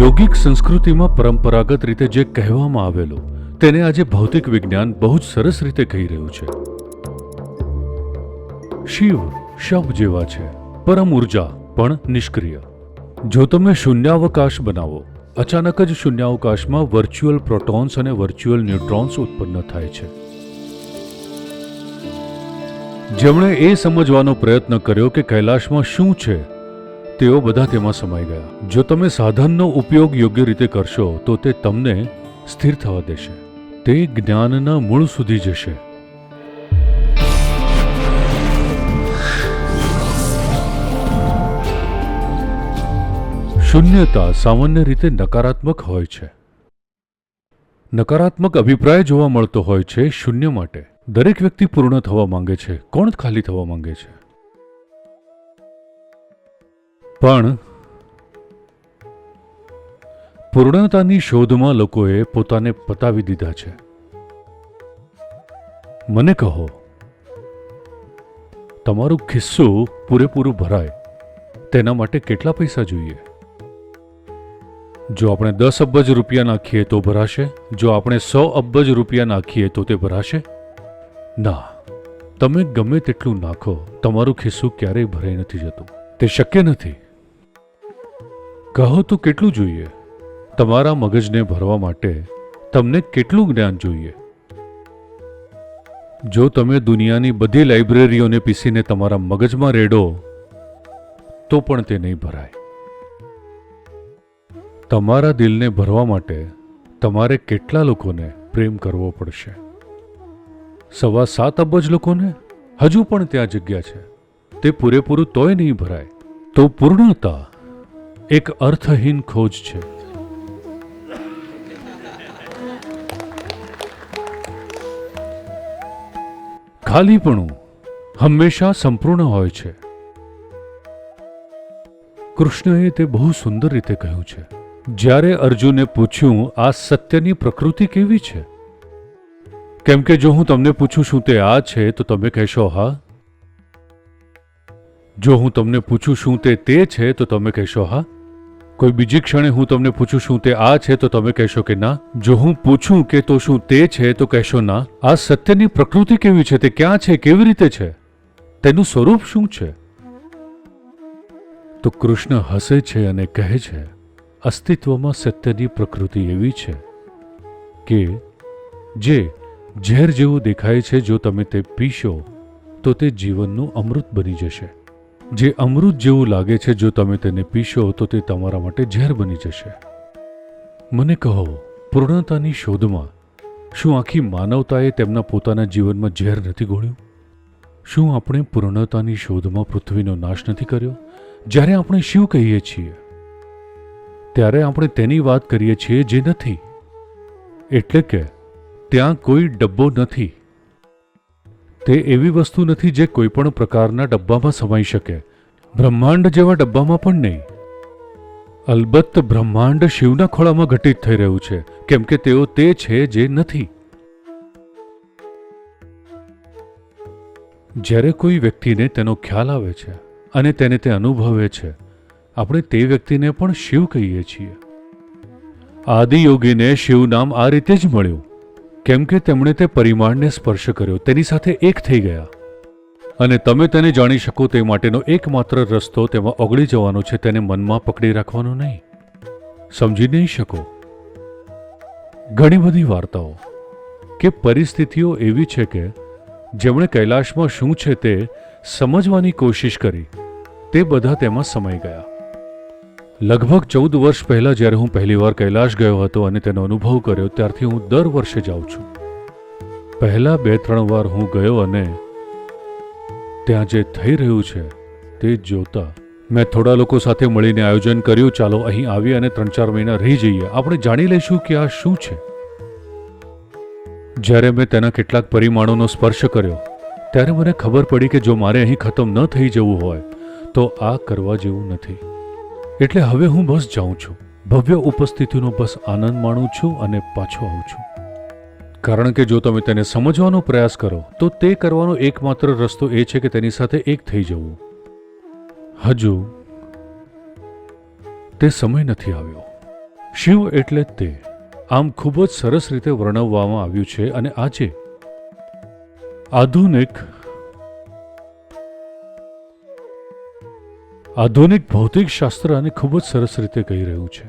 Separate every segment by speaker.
Speaker 1: યોગિક સંસ્કૃતિમાં પરંપરાગત રીતે જે કહેવામાં આવેલું, તેને આજે ભૌતિક વિજ્ઞાન બહુ જ સરસ રીતે કહી રહ્યું છે. શિવ શવ જેવા છે, પરમ ઊર્જા, પણ નિષ્ક્રિય. જો તમે શૂન્યાવકાશ બનાવો, અચાનક જ શૂન્યાવકાશમાં વર્ચ્યુઅલ પ્રોટોન્સ અને વર્ચ્યુઅલ ન્યુટ્રોન્સ ઉત્પન્ન થાય છે. જેમણે એ સમજવાનો પ્રયત્ન કર્યો કે કૈલાશમાં શું છે તેઓ બધા તેમાં સમાઈ ગયા. જો તમે સાધનનો ઉપયોગ યોગ્ય રીતે કરશો, તો તે તમને સ્થિર થવા દેશે. તે જ્ઞાનના મૂળ સુધી જશે. શૂન્યતા સામાન્ય રીતે નકારાત્મક હોય છે. નકારાત્મક અભિપ્રાય જોવા મળતો હોય છે શૂન્ય માટે. દરેક વ્યક્તિ પૂર્ણ થવા માંગે છે. કોણ ખાલી થવા માંગે છે? પણ પૂર્ણતાની શોધમાં લોકોએ પોતાને પતાવી દીધા છે. મને કહો, તમારું ખિસ્સું પૂરેપૂરું ભરાય, તેના માટે કેટલા પૈસા જોઈએ? જો આપણે દસ અબજ રૂપિયા નાખીએ તો ભરાશે, જો આપણે સો અબજ રૂપિયા નાખીએ તો તે ભરાશે? ના, તમે ગમે તેટલું નાખો, તમારું ખિસ્સું ક્યારેય ભરાઈ નથી જતું. તે શક્ય નથી. કહો તો કેટલું જોઈએ? તમારા મગજને ભરવા માટે તમને કેટલું જ્ઞાન જોઈએ? જો તમે દુનિયાની બધી લાઇબ્રેરીઓને પીસીને તમારા મગજમાં રેડો, તો પણ તે નહીં ભરાય. તમારા દિલને ભરવા માટે તમારે કેટલા લોકોને પ્રેમ કરવો પડશે? સવા સાત અબજ લોકોને? હજુ પણ ત્યાં જગ્યા છે. તે પૂરેપૂરું તોય નહીં ભરાય. તો પૂર્ણતા એક અર્થહીન ખોજ છે. ખાલીપણું હંમેશા સંપૂર્ણ હોય છે. કૃષ્ણએ તે બહુ સુંદર રીતે કહ્યું છે. જ્યારે અર્જુને પૂછ્યું, આ સત્યની પ્રકૃતિ કેવી છે? કેમ કે જો હું તમને પૂછું શું તે આ છે, તો તમે કહેશો, હા. જો હું તમને પૂછું શું તે તે છે, તો તમે કહેશો, હા. કોઈ બીજી ક્ષણે હું તમને પૂછું શું તે આ છે તો તમે કહેશો કે ના. જો હું પૂછું કે તો શું તે છે તો કહેશો ના. આ સત્યની પ્રકૃતિ કેવી છે? તે ક્યાં છે? કેવી રીતે છે? તેનું સ્વરૂપ શું છે? તો કૃષ્ણ હસે છે અને કહે છે, અસ્તિત્વમાં સત્યની પ્રકૃતિ એવી છે કે જે ઝેર જેવું દેખાય છે. જો તમે તે પીશો, તો તે જીવનનું અમૃત બની જશે. જે અમૃત જેવું લાગે છે, જો તમે તેને પીશો, તો તે તમારા માટે ઝેર બની જશે. મને કહો, પૂર્ણતાની શોધમાં શું આખી માનવતાએ તેમના પોતાના જીવનમાં ઝેર નથી ગોળ્યું? શું આપણે પૂર્ણતાની શોધમાં પૃથ્વીનો નાશ નથી કર્યો? જ્યારે આપણે શિવ કહીએ છીએ, ત્યારે આપણે તેની વાત કરીએ છીએ જે નથી. એટલે કે, ત્યાં કોઈ ડબ્બો નથી. તે એવી વસ્તુ નથી જે કોઈ પણ પ્રકારના ડબ્બામાં સમાઈ શકે. બ્રહ્માંડ જેવા ડબ્બામાં પણ નહીં. અલબત્ત બ્રહ્માંડ શિવના ખોળામાં ઘટિત થઈ રહ્યું છે, કેમ કે તેઓ તે છે જે નથી. જ્યારે કોઈ વ્યક્તિને તેનો ખ્યાલ આવે છે અને તેને તે અનુભવે છે, આપણે તે વ્યક્તિને પણ શિવ કહીએ છીએ. આદિયોગીને શિવ નામ આ રીતે જ મળ્યું. કેમ કે તેમણે તે પરિમાણને સ્પર્શ કર્યો. તેની સાથે એક થઈ ગયા. અને તમે તેને જાણી શકો તે માટેનો એકમાત્ર રસ્તો તેમાં ઓગળી જવાનો છે, તેને મનમાં પકડી રાખવાનો નહીં. સમજી નહીં શકો. ઘણી બધી વાર્તાઓ કે પરિસ્થિતિઓ એવી છે કે જેમણે કૈલાશમાં શું છે તે સમજવાની કોશિશ કરી, તે બધા તેમાં સમાઈ ગયા. લગભગ ચૌદ વર્ષ પહેલાં જ્યારે હું પહેલીવાર કૈલાશ ગયો હતો અને તેનો અનુભવ કર્યો, ત્યારથી હું દર વર્ષે જાઉં છું. પહેલાં બે, ત્રણ વાર હું ગયો અને ત્યાં જે થઈ રહ્યું છે, તે જોતા મેં થોડા લોકો સાથે મળીને આયોજન કર્યું, ચાલો અહીં આવી અને ત્રણ, ચાર મહિના રહી જઈએ. આપણે જાણી લઈશું કે આ શું છે. જ્યારે મેં તેના કેટલાક પરિમાણોનો સ્પર્શ કર્યો, ત્યારે મને ખબર પડી કે જો મારે અહીં ખતમ ન થઈ જવું હોય, તો આ કરવા જેવું નથી. એટલે હવે હું બસ જાઉં છું. ભવ્ય ઉપસ્થિતિનો બસ આનંદ માણું છું અને પાછો આવું છું. કારણ કે જો તમે તેને સમજવાનો પ્રયાસ કરો, તો તે કરવાનો એકમાત્ર રસ્તો એ છે કે તેની સાથે એક થઈ જવું. હજુ તે સમય નથી આવ્યો. શિવ એટલે તે. આમ ખૂબ જ સરસ રીતે વર્ણવવામાં આવ્યું છે અને આજે આધુનિક આધુનિક ભૌતિક શાસ્ત્ર આને ખૂબ જ સરસ રીતે કહી રહ્યું છે.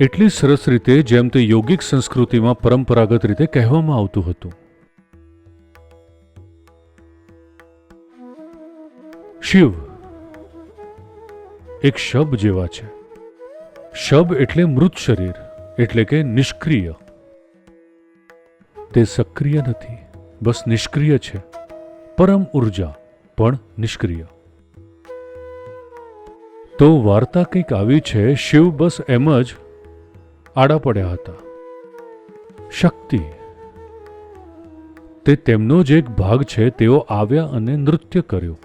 Speaker 1: એટલી સરસ રીતે જેમ તે યોગિક સંસ્કૃતિમાં પરંપરાગત રીતે કહેવામાં આવતું હતું. શિવ એક શબ જેવા છે. શબ એટલે મૃત શરીર, એટલે કે નિષ્ક્રિય. તે સક્રિય નથી, બસ નિષ્ક્રિય છે. પરમ ઊર્જા, પણ નિષ્ક્રિય. તો વાર્તા કંઈક આવી છે, શિવ બસ એમ જ આડા પડ્યા હતા. શક્તિ. તે તેમનો જ એક ભાગ છે, તેઓ આવ્યા અને નૃત્ય કર્યું.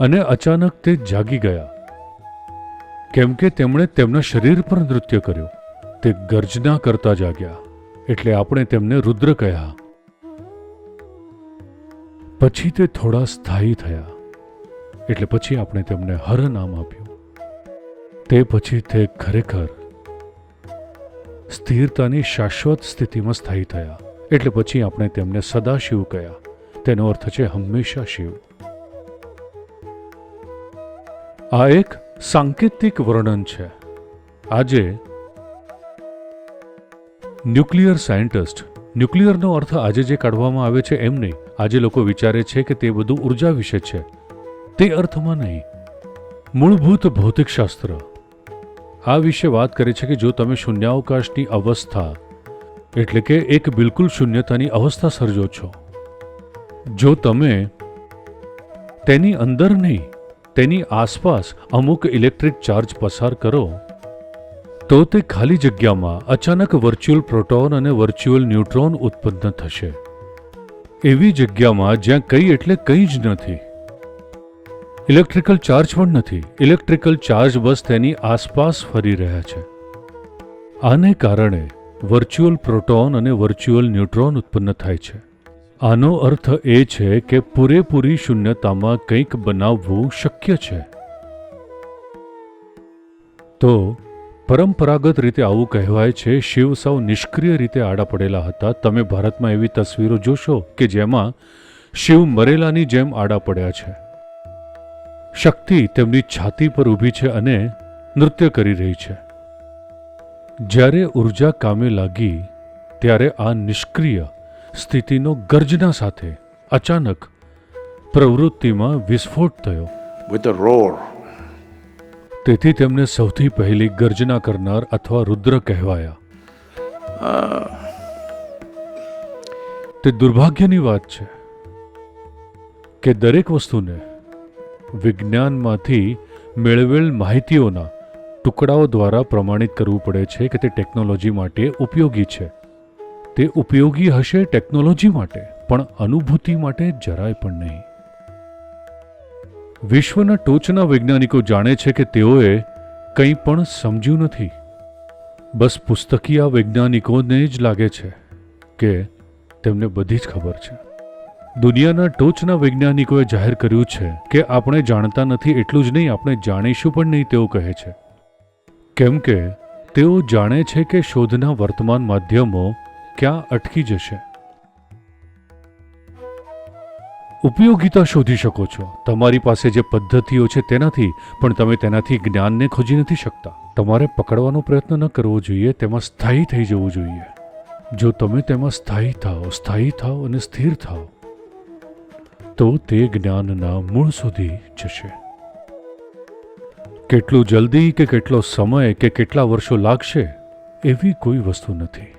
Speaker 1: અને અચાનક તે જાગી ગયા. કેમ કે તેમણે તેમના શરીર પર નૃત્ય કર્યું. તે ગર્જના કરતા જાગ્યા, એટલે આપણે તેમને રુદ્ર કહ્યા. પછી તે થોડા સ્થાયી થયા. એટલે પછી આપણે તેમને હર નામ આપ્યું. તે પછી તે ખરેખર સ્થિરતાની શાશ્વત સ્થિતિમાં સ્થાયી થયા. એટલે પછી આપણે તેમને સદાશિવ કહ્યા તેનો અર્થ છે હંમેશા શિવ. આ એક સાંકેતિક વર્ણન છે. આજે ન્યુક્લિયર સાયન્ટિસ્ટ, ન્યુક્લિયરનો અર્થ આજે જે કાઢવામાં આવે છે એમ નહીં. આજે લોકો વિચારે છે કે તે બધું ઊર્જા વિશે છે. તે અર્થમાં નહીં. મૂળભૂત ભૌતિકશાસ્ત્ર આ વિશે વાત કરે છે કે જો તમે શૂન્યાવકાશની અવસ્થા એટલે કે એક બિલકુલ શૂન્યતાની અવસ્થા સર્જો છો, જો તમે તેની અંદર નહીં, તેની આસપાસ અમુક ઇલેક્ટ્રિક ચાર્જ પસાર કરો, તો તે ખાલી જગ્યામાં અચાનક વર્ચ્યુઅલ પ્રોટોન અને વર્ચ્યુઅલ ન્યુટ્રોન ઉત્પન્ન થશે. એવી જગ્યામાં જ્યાં કંઈ એટલે કંઈ જ નથી. ઇલેક્ટ્રિકલ ચાર્જ પણ નથી. ઇલેક્ટ્રિકલ ચાર્જ બસ તેની આસપાસ ફરી રહ્યા છે. આને કારણે વર્ચ્યુઅલ પ્રોટોન અને વર્ચ્યુઅલ ન્યુટ્રોન ઉત્પન્ન થાય છે. આનો અર્થ એ છે કે પૂરેપૂરી શૂન્યતામાં કંઈક બનાવવું શક્ય છે. તો, પરંપરાગત રીતે આવું કહેવાય છે, શિવ સાવ નિષ્ક્રિય રીતે આડા પડેલા હતા. તમે ભારતમાં એવી તસવીરો જોશો કે જેમાં શિવ મરેલાની જેમ આડા પડ્યા છે. શક્તિ તેમની છાતી પર ઊભી છે અને નૃત્ય કરી રહી છે. જ્યારે ઊર્જા કામે લાગી ત્યારે આ નિષ્ક્રિય સ્થિતિનો ગર્જના સાથે અચાનક પ્રવૃત્તિમાં વિસ્ફોટ થયો.
Speaker 2: વિથ અ રોર
Speaker 1: તેથી તેમને સૌથી પહેલી ગર્જના કરનાર અથવા રુદ્ર કહેવાયા. તે દુર્ભાગ્યની વાત છે કે દરેક વસ્તુને વિજ્ઞાનમાંથી મેળવેલ માહિતીઓના ટુકડાઓ દ્વારા પ્રમાણિત કરવું પડે છે કે તે ટેકનોલોજી માટે ઉપયોગી છે. તે ઉપયોગી હશે ટેકનોલોજી માટે, પણ અનુભૂતિ માટે જરાય પણ નહીં. વિશ્વના ટોચના વૈજ્ઞાનિકો જાણે છે કે તેઓએ કંઈ પણ સમજ્યું નથી. બસ પુસ્તકીય વૈજ્ઞાનિકોને જ લાગે છે કે તેમને બધી જ ખબર છે. દુનિયાના ટોચના વૈજ્ઞાનિકોએ જાહેર કર્યું છે કે આપણે જાણતા નથી એટલું જ નહીં, આપણે જાણીશું પણ નહીં તેઓ કહે છે. કેમ કે તેઓ જાણે છે કે શોધના વર્તમાન માધ્યમો ક્યાં અટકી જશે. ઉપયોગિતા શોધી શકો છો. તમારી પાસે જે પદ્ધતિઓ છે તેનાથી, પણ તમે તેનાથી જ્ઞાનને ખોજી નથી શકતા. તમારે પકડવાનો પ્રયત્ન ન કરવો જોઈએ, તેમાં સ્થાયી થઈ જવું જોઈએ. જો તમે તેમાં સ્થાયી થાઓ સ્થાયી થાઓ અને સ્થિર થાઓ તો તે જ્ઞાનના મૂળ સુધી જશે. કેટલું જલ્દી કે કેટલો સમય કે કેટલા વર્ષો લાગશે એવી કોઈ વસ્તુ નથી.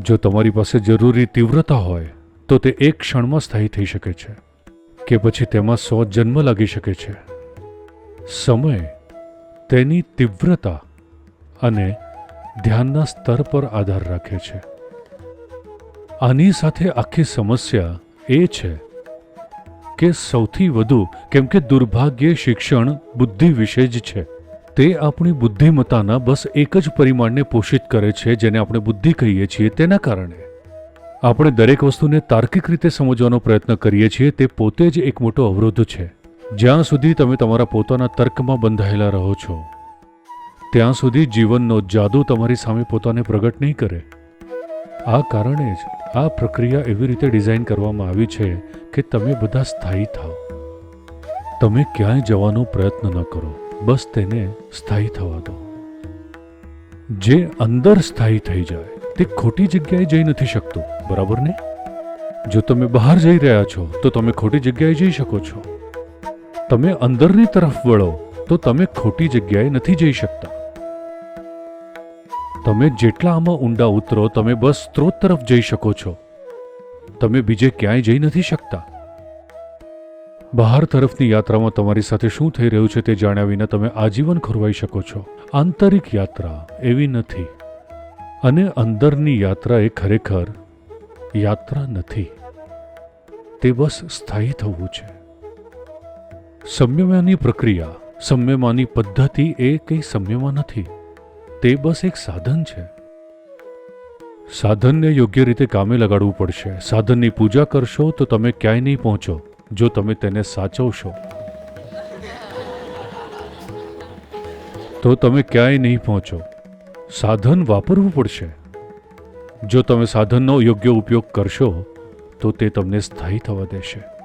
Speaker 1: જો તમારી પાસે જરૂરી તીવ્રતા હોય, તો તે એક ક્ષણમાં સ્થાયી થઈ શકે છે કે પછી તેમાં સો જન્મ લાગી શકે છે. સમય, તેની તીવ્રતા અને ધ્યાનના સ્તર પર આધાર રાખે છે. આની સાથે આખી સમસ્યા એ છે કે સૌથી વધુ, કેમ કે દુર્ભાગ્યે શિક્ષણ બુદ્ધિ વિશે જ છે. તે આપણી બુદ્ધિમત્તાના બસ એક જ પરિમાણને પોષિત કરે છે જેને આપણે બુદ્ધિ કહીએ છીએ તેના કારણે. આપણે દરેક વસ્તુને તાર્કિક રીતે સમજવાનો પ્રયત્ન કરીએ છીએ તે પોતે જ એક મોટો અવરોધ છે. જ્યાં સુધી તમે તમારા પોતાના તર્કમાં બંધાયેલા રહો છો. ત્યાં સુધી જીવનનો જાદુ તમારી સામે પોતાને પ્રગટ નહીં કરે. આ કારણે જ આ પ્રક્રિયા એવી રીતે ડિઝાઇન કરવામાં આવી છે કે તમે બધા સ્થાયી થાઓ તમે ક્યાંય જવાનો પ્રયત્ન ન કરો. બસ તેને સ્થાયી થવા દો. જે અંદર સ્થાયી થઈ જાય, તે ખોટી જગ્યાએ જઈ નથી શકતું, બરાબર ને? જો તમે બહાર જઈ રહ્યા છો, તો તમે ખોટી જગ્યાએ જઈ શકો છો. તમે અંદરની તરફ વળો, તો તમે ખોટી જગ્યાએ નથી જઈ શકતા. તમે જેટલા આમાં ઊંડા ઉતરો, તમે બસ સ્ત્રોત તરફ જઈ શકો છો. તમે બીજે ક્યાંય જઈ નથી શકતા. બહાર તરફની યાત્રામાં તમારી સાથે શું થઈ રહ્યું છે તે જાણ્યા વિના તમે આજીવન ખોરવાઈ શકો છો. આંતરિક યાત્રા એવી નથી. અને અંદરની યાત્રા એ ખરેખર યાત્રા નથી. તે બસ સ્થાયી થવું છે. સમ્યમાની પ્રક્રિયા સમ્યમાની પદ્ધતિ એ કંઈ સમ્યમાં નથી. તે બસ એક સાધન છે. સાધનને યોગ્ય રીતે કામે લગાડવું પડશે. સાધનની પૂજા કરશો તો તમે ક્યાંય નહીં પહોંચો. જો તમે તેને સાચવશો. તો તમે ક્યાંય નહીં પહોંચો. સાધન વાપરવું પડશે. જો તમે સાધનનો યોગ્ય ઉપયોગ કરશો, તો તે તમને સ્થાયી થવા દેશે.